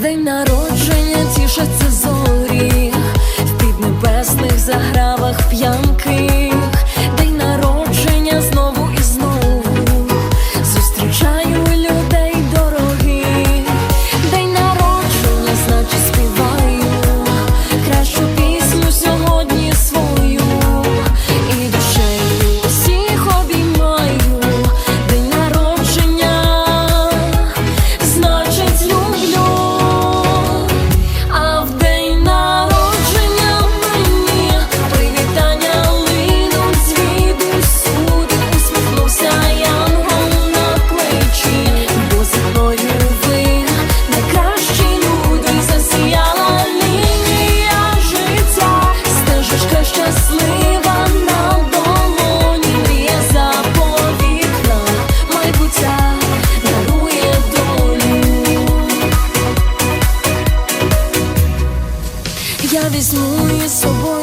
день народження тішаться зорі, в піднебесних загравах п'янки. візьму із собою.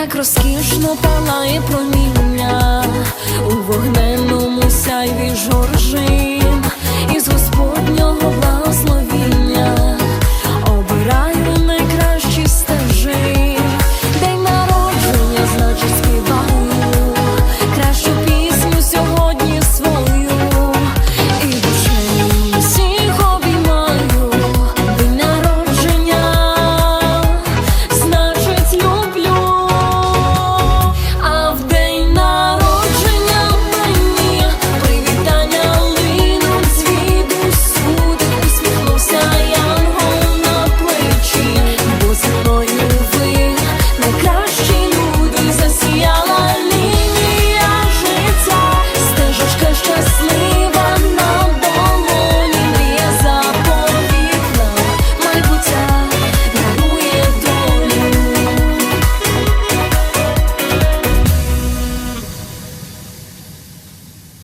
як розкішно палає проміння у вогненому сяйві жоржи.